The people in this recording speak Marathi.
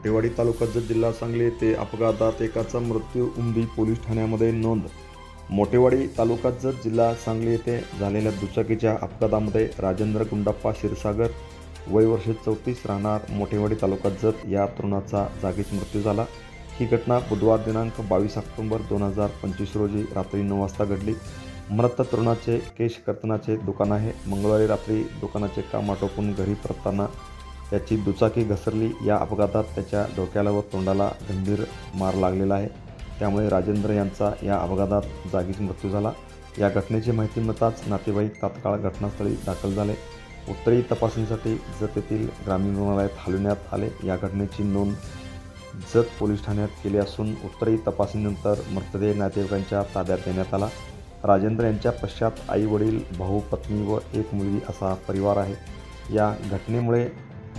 मोठेवाडी तालुका जत जिल्हा सांगली येथे अपघातात एकाचा मृत्यू उमदी पोलीस ठाण्यामध्ये नोंद. मोठेवाडी तालुका जत जिल्हा सांगली येथे झालेल्या दुचाकीच्या अपघातामध्ये राजेंद्र गुंडप्पा क्षीरसागर वय वर्ष चौतीस राहणार. मोठेवाडी तालुका जत या तरुणाचा जागीच मृत्यू झाला. ही घटना बुधवार दिनांक बावीस ऑक्टोंबर दोन हजार पंचवीस रोजी रात्री नऊ वाजता घडली. मृत तरुणाचे केश कर्तनाचे दुकान आहे. मंगळवारी रात्री दुकानाचे काम आटोपून घरी परतताना त्याची दुचाकी घसरली. या अपघातात त्याच्या डोक्याला व तोंडाला गंभीर मार लागलेला आहे. त्यामुळे राजेंद्र यांचा या अपघातात जागीच मृत्यू झाला. या घटनेची माहिती मिळताच नातेवाईक तात्काळ घटनास्थळी दाखल झाले. उत्तरी तपासणीसाठी जत येथील ग्रामीण रुग्णालयात हलविण्यात आले. या घटनेची नोंद जत पोलीस ठाण्यात केली असून उत्तरी तपासणीनंतर मृतदेह नातेवाईकांच्या ताब्यात देण्यात आला. राजेंद्र यांच्या पश्चात आई वडील भाऊ पत्नी व एक मुलगी असा परिवार आहे. या घटनेमुळे